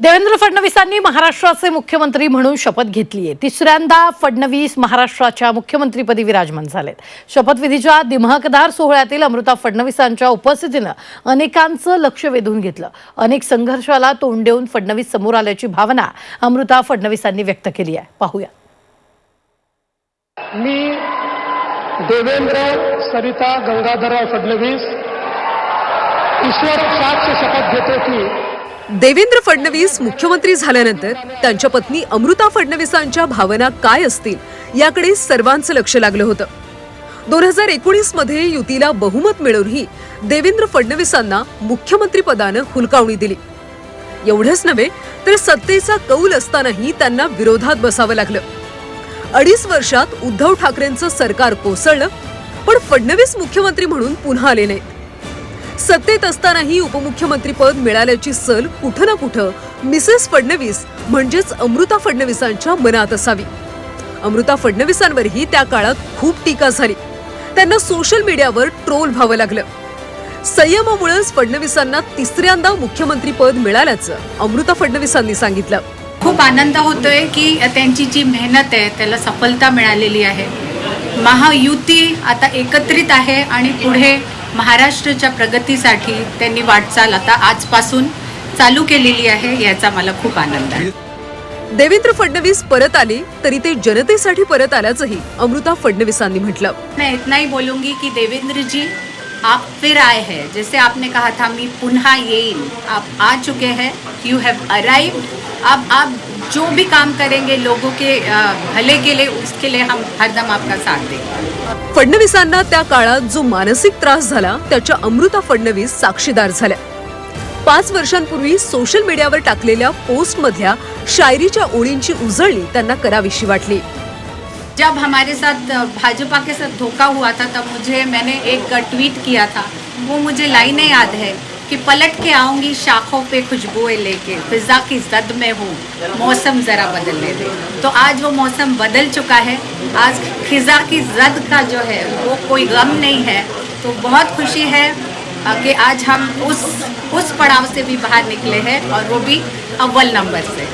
देवेंद्र फडणवीसांनी महाराष्ट्राचे मुख्यमंत्री म्हणून शपथ घेतली आहे. तिसऱ्यांदा फडणवीस महाराष्ट्राच्या मुख्यमंत्रीपदी विराजमान झालेत. शपथविधीच्या दिमाखदार सोहळ्यातील अमृता फडणवीसांच्या उपस्थितीनं अनेकांचं लक्ष वेधून घेतलं. अनेक संघर्षाला तोंड देऊन फडणवीस समोर आल्याची भावना अमृता फडणवीसांनी व्यक्त केली आहे. पाहूया. मी देवेंद्र सरिता गंगाधरराव फडणवीस ईश्वर साक्ष शपथ घेतो की देवेंद्र फडणवीस मुख्यमंत्री झाल्यानंतर त्यांच्या पत्नी अमृता फडणवीसांच्या भावना काय असतील याकडे सर्वांचं लक्ष लागलं होतं. दोन हजार एकोणीसमध्ये युतीला बहुमत मिळवूनही देवेंद्र फडणवीसांना मुख्यमंत्री पदानं हुलकावणी दिली. एवढंच नव्हे तर सत्तेचा कौल असतानाही त्यांना विरोधात बसावं लागलं. अडीच वर्षात उद्धव ठाकरेंचं सरकार कोसळलं पण फडणवीस मुख्यमंत्री म्हणून पुन्हा आले नाहीत. सत्तेत असतानाही उपमुख्यमंत्रीपद मिळाल्याची सल कुठं ना कुठं मिसेस फडणवीस म्हणजेच अमृता फडणवीसांच्या मनात असावी. अमृता फडणवीसांवरही त्या काळात खूप टीका झाली. त्यांना सोशल मीडियावर ट्रोल व्हावं लागलं. संयमामुळेच फडणवीसांना तिसऱ्यांदा मुख्यमंत्रीपद मिळाल्याचं अमृता फडणवीसांनी सांगितलं. खूप आनंद होतोय की त्यांची जी मेहनत आहे त्याला सफलता मिळालेली आहे. महायुती आता एकत्रित आहे आणि पुढे महाराष्ट्राच्या प्रगतीसाठी त्यांनी वाटचाल आता आजपासून चालू केलेली आहे याचा मला खूप आनंद आहे. देवेंद्र फडणवीस परत आले तरी ते जनतेसाठी परत आल्याचंही अमृता फडणवीसांनी म्हटलं. मैं इतना ही बोलूंगी कि देवेंद्र जी आप फिर आए हैं। जैसे आपने कहा था मी पुनः येईन. आप आ चुके हैं। यू हैव अराइव अब आप जो भी काम करेंगे लोगों के भले के लिए उसके लिए हम हरदम आपका साथ देंगे। फडणवीसांना त्या काळात जो मानसिक त्रास झाला त्याच्या अमृता फडणवीस साक्षीदार झाल्या. पाच वर्षांपूर्वी सोशल मीडियावर टाकलेल्या पोस्ट मधल्या शायरीच्या ओळींची उजळणी त्यांना करावीशी वाटली. जब हमारे साथ भाजपा के साथ धोखा हुआ था तब मुझे मैंने एक ट्वीट किया था वो मुझे लाइनें याद है। कि पलट के आऊंगी शाखों पे खुशबुएं लेके फिजा की जद में हूँ मौसम ज़रा बदलने दे। तो आज वो मौसम बदल चुका है आज खिजा की जद का जो है वो कोई गम नहीं है। तो बहुत खुशी है कि आज हम उस उस पड़ाव से भी बाहर निकले हैं और वो भी अव्वल नंबर से।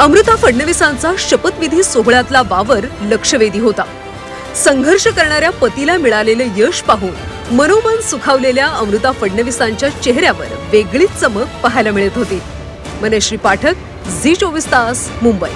अमृता फडणवीसांचा शपथविधी सोहळ्यातला वावर लक्षवेधी होता। संघर्ष करणाऱ्या पतीला मिळालेलं यश पाहून मनोमन सुखावलेल्या अमृता फडणवीसांच्या चेहऱ्यावर वेगळीच चमक पाहायला मिळत होती. मनश्री पाठक झी चोवीस तास मुंबई.